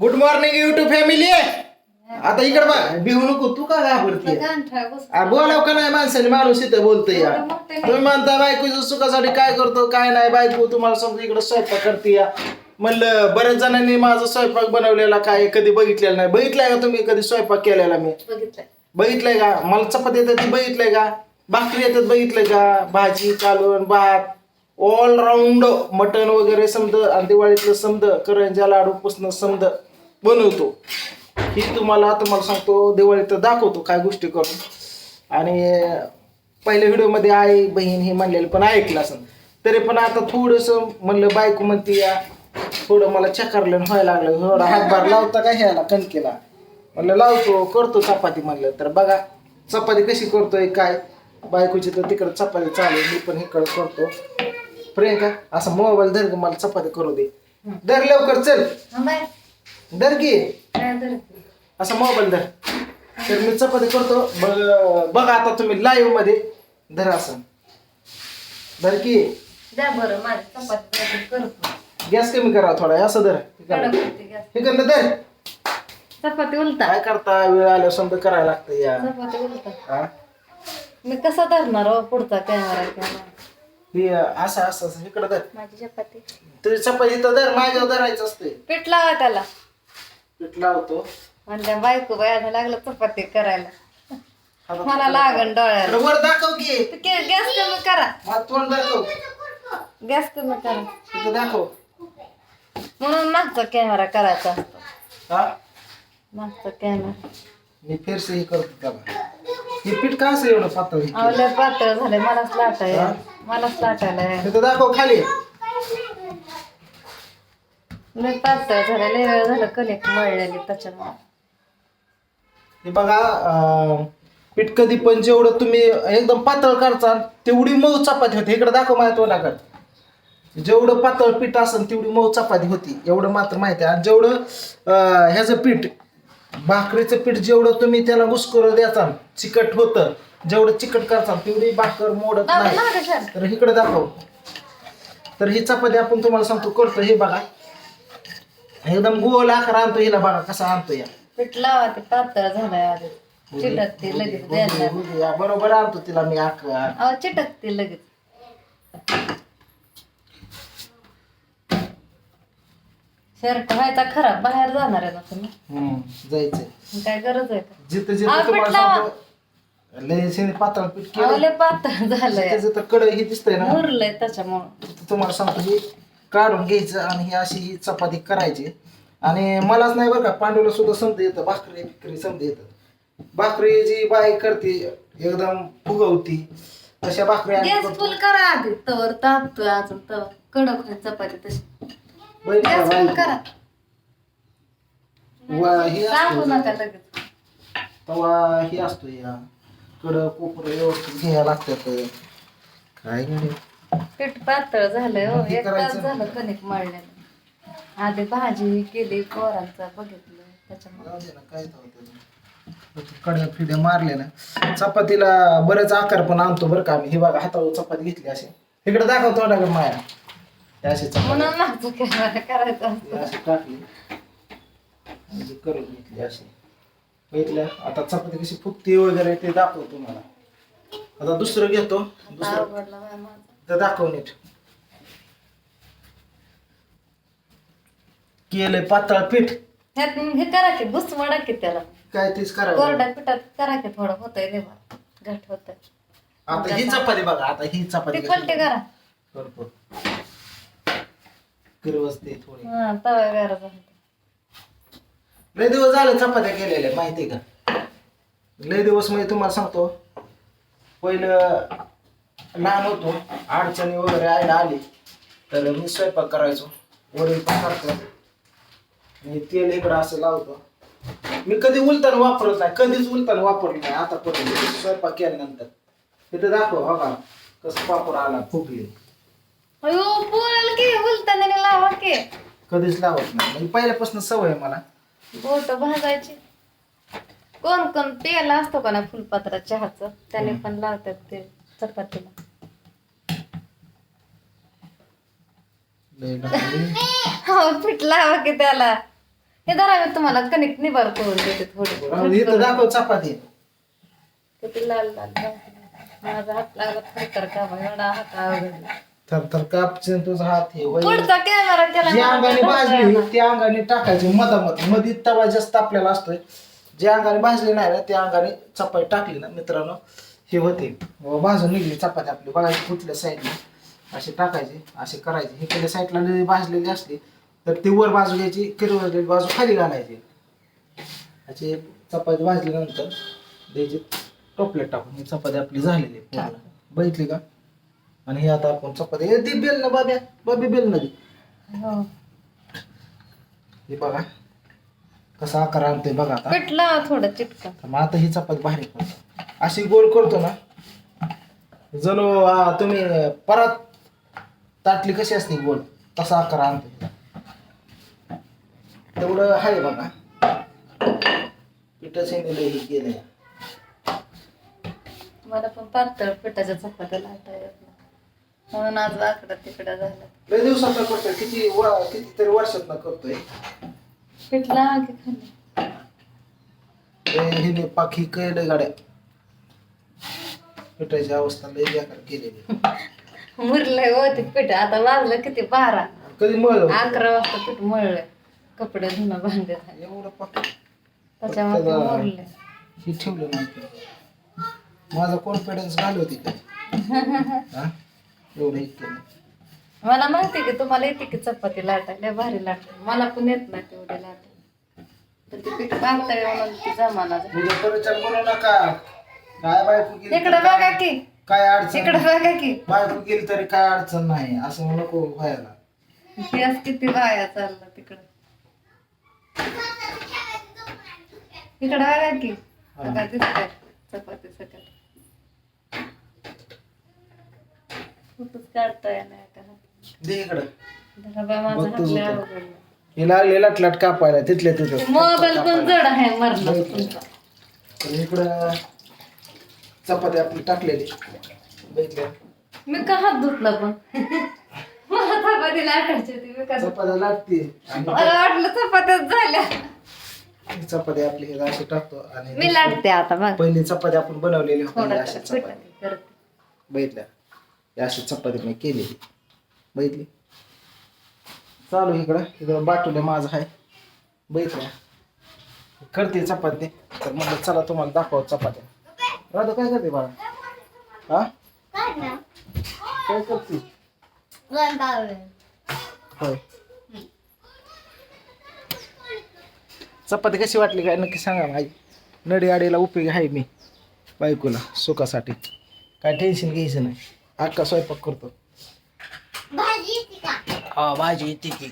Good morning YouTube family आता इकडे बघ. भिवू नको तू का घाबरते बोलाव का नाही माणसाने? माणूस इथं बोलतोय या. तुम्ही म्हणता बायकोच्या सुखासाठी काय करतो काय नाही बायको तुम्हाला समजा इकडे स्वयंपाक करते या. म्हणलं बऱ्याच जणांनी माझा स्वयंपाक बनवलेला काय कधी बघितलेला नाही. बघितलाय का तुम्ही कधी स्वयंपाक केलेला मी? बघितलंय. का? मला चपाती येतात ती बघितलंय का? भाकरी येतात बघितलंय का? भाजी कालवण भात ऑल राऊंड मटण वगैरे समद आणि दिवाळीतलं समद करंजा लाडू पुसणं समद. बनवतो. ही तुम्हाला तुम्हाला सांगतो दिवाळीत दाखवतो काय गोष्टी करून. आणि पहिल्या व्हिडिओमध्ये आई बहीण हे म्हणलेलं पण ऐकलं असं. तरी पण आता थोडंसं म्हणलं बायको म्हणते या थोडं मला चकारलं व्हायला लागलं. थोडा हातभार लावता का ह्याला कणकेला? म्हणलं लावतो करतो चपाती. म्हणलं तर बघा चपाती कशी करतोय काय? बायकोची तर तिकडं चपाती चालू मी पण इकडं करतो. प्रियंका असं मोबाईल धर मला चपाती करू दे. धर लवकर चल. धर की. असा मोबाईल धर. तर मी चपाती करतो. बघ बघा आता तुम्ही लाईव्हमध्ये. धर असं. धर की. गॅस कमी करा थोडा. असं धर. हे धर. चपाती उलटा. काय करता? वेळ आल्यावर समजा करायला लागतं या. चपाती उलटा? मी कसा धरणार हो पुढचा कॅमेरा हे असं असं असं. इकडं धर. माझी चपाती. तुझी चपाती तर धर. माझ्यावर धरायचं असते पीठ लावा त्याला. पीठ लावतो म्हणल्या बायको बाया लागलं चपाती करायला. मला लागन डोळ्याला. वर दाखव की. के- गॅस कमी करा. तोंड दाखव. गॅस कमी करा. इथं दाखव. म्हणून मागचा कॅमेरा करायचा असतो. हा? मागचा कॅमेरा. मी फिरसे हे करतो त्याला हे पीठ का असं एवढं पातळ? पातळ झाले मलाच लाटाय मलाच लाटायला. इथं दाखव खाली. लय पातळ झालं लय वेळ झालं कणिक मळलेली त्याच्यामुळे. हे बघा अं, पीठ कधी पण जेवढं तुम्ही एकदम पातळ करचाल तेवढी मऊ चपाती होते. इकडे दाखव माझ्या तोंडाकडे जेवढं पातळ पीठ असेल तेवढी मऊ चपाती होती. एवढं मात्र माहिती आहे. आणि जेवढं अं, ह्याचं पीठ भाकरीचं पीठ जेवढं तुम्ही त्याला घुसकर द्याचाल चिकट होतं जेवढं चिकट करचाल तेवढी भाकर मोडत नाही. तर इकडे दाखव. तर ही चपाती आपण तुम्हाला सांगतो करतो. हे बघा. एकदम गोल आकार आणतो हिला बघा कसा आणतो या. पीठ लावा ते पातळ झालंय आधी. चिटकते लगेच द्यायला. या बरोबर आणतो तिला मी आकार अहो चिटकते लगेच. शर्ट व्हायचा खराब बाहेर जाणार आहे ना तुम्ही? हम्म, जायचंय. मग काय गरज आहे का? जिथं जिथं तुम्हाला पीठ लावा. सांगतो लय पातळ पीठ अहो, केलं लय पातळ झालंय. जिथं जिथं कड ही दिसतंय ना मुरलंय त्याच्यामुळं. तिथं तुम्हाला सांगतो ही काढून घ्यायचं आणि ही अशी ही चपाती करायची. आणि मलाच नाही बरं का पांडूला सुद्धा समजा येतं भाकरी बिकरी समजा येतं. भाकरी जी बाई करते एकदम फुगवती तशा भाकरी आम्ही गॅस करतो. फुल करा आधी. तवर तापतोय अजून तवर कडक होईल चपाती तशी. बहिणीला गॅस फुल बाई- करा. वा- ही सांगू असतो नका लगेच. तवा ही असतो या. कडं कोपर व्यवस्थित घ्यायला लागतात काय नाही. पीठ पातळ झालंय हो. एक तास. झालं कणिक मळलेलं. आधी भाजी केली पोरांचं बघितलं त्याच्यामुळे. ना. कड्या फिड्या मारल्या ना. चपातीला बरेच आकार पण आणतो बरं का आम्ही. हे बघा हातावर चपाती घेतली अशी. इकडे दाखव थोड्याकडे माया. अशी चपाती. करायचा अशी टाकली. करून घेतली अशी. बघितलं? आता चपाती कशी फुगती वगैरे ते दाखवतो तुम्हाला. आता दुसरं घेतो. दुसरं. तर दाखव नीट. केलंय पातळ पीठ. ह्यात हे करा की बुसवडा की त्याला. काय तेच करावं कोरड्या पिठात करा की थोडं होतंय देवा घट होतंय. आता ही चपाती बघा आता ही चपाती ते पलटे करा करतो किरवसते थोडी. हा तवा गार झाला लय दिवस झाले चपात्या केलेल्या माहिती का? लय दिवस म्हणजे तुम्हाला सांगतो पहिलं लहान होतो. अडचणी वगैरे आयला आली तर मी स्वयंपाक करायचो. वडील पण करतो आणि तेल इकडं असं लावतो. मी कधी उलताना वापरत नाही कधीच उलताना वापरलं नाही. आतापर्यंत स्वयंपाक केल्यानंतर. तिथं दाखव हो का कसं पापड आला फुगले. अयो पोराला की बोलताना लावा की. कधीच लावत नाही. म्हणजे पहिल्यापासून सवय आहे मला. बोट भाजायची. कोण कोण तेल असतो का ना फुलपात्रा चहाचं? त्याने पण लावतात ते. चपातीला. हो पीठ लावा की त्याला. हे धरा मी तुम्हाला कणिक निबार करून देते थोडी. दाखव चपाती. किती लाल लाल. माझा हात लागला थरथर का एवढा हात अवघडला थर थर कापचे तुझा हात हे वय. पुढचा कॅमेरा जे अंगाने भाजली त्या अंगाने टाकायचे मधामध. मध्ये तवा जास्त आपल्याला असतोय. जे अंगाने भाजली नाही ना त्या अंगाने चपाती टाकली ना मित्रांनो. हे होते. व भाजून निघली चपाती आपली. बघायची कुठल्या साईडने असे टाकायचे असे करायचे. हे केल्या साईडला जरी भाजलेली असली तर ती वर बाजू घ्यायची किरवलेली बाजू खाली घालायची. अशी चपाती भाजल्यानंतर द्यायची टोपल्यात टाकून. ही चपाती आपली झालेली. बघितली का? आणि हे आता आपण चपाती बेल ना बाब्या. बाबी बेल ना. हो. हे बघा. कसा आकार आणतोय बघा आता. पिठला थोडं चिटका. तर मग आता ही चपाती भारी करतो अशी गोल करतो ना. जणू आ, तुम्ही परत ताटली कशी असते गोल? तसा आकार आणतो तेवढं आहे बघा. पिठाचे हे केलंय. मला पण पातळ पिठाच्या चपात्या लाटा येत नाही. म्हणून आज आकडा तिकडा झाला. लय दिवसात करतोय किती व- कितीतरी वर्षात करतोय. पिठला की खाली. हे हिने पाखी गाड्या. पिठाची अवस्था लय बेकार केलेली. मुरलंय होते पीठ. आता वाजलं किती? बारा. कधी मळ अकरा वाजता पीठ मळलंय कपडे धुणं भांडे झाले एवढं पाक. त्याच्यामुळे ते त्याला- ही ठेवलं नाही माझा कॉन्फिडन्स घालवती का? हा? एवढं हे केलं. मला माहिती की तुम्हाला येते की चपाती लाटायला. भारी लाटायला मला पण येत नाही तेवढे लाटायला तर ते पीठ बांधताय म्हणून ती जमाना झाला. तुझं परिचय नका. काय बायको गेली इकडे बघा की. काय अडचण इकडे बघा की. बायको गेली तरी काय अडचण नाही. असं नको व्हायला. गॅस किती वाया चालला तिकडं. इकडे बघा की. दिसतंय चपाती सगळं. फोटोच काढताय नाही का दे इकडं. जरा बाई माझा बघ तर. हे लागले लटलट कापायला तिथल्या तिथं. मोबाईल पण जड आहे मरला. तर इकडं चपाती आपली टाकलेली. बघितल्या मी का हात धुतला पण? मला चपाती लाटायची होती मी कसं चपात्या लागते. आणि मला वाटलं चपात्याच झाल्या. चपाती आपली हे अशी टाकतो आणि मी लाटते आता बघ. पहिली चपाती आपण बनवलेली होती थोडा अशी चपाती. करते. बघितल्या ही अशी चपाती मी केलेली. बघितली? चालू इकडं. इकडं बाटुले माझं आहे. बैठल्या करते चपाती. तर म्हटलं चला तुम्हाला दाखवा चपात्या. राधा काय करते बाळा? हा? काय करते? होय. चपाती कशी वाटली काय नक्की सांगा आई. नडी आडीला उपयोगी आहे मी. बायकोला सुखासाठी. काय टेन्शन घ्यायचं नाही. अक्का स्वयंपाक करतो. हा भाजी येते की.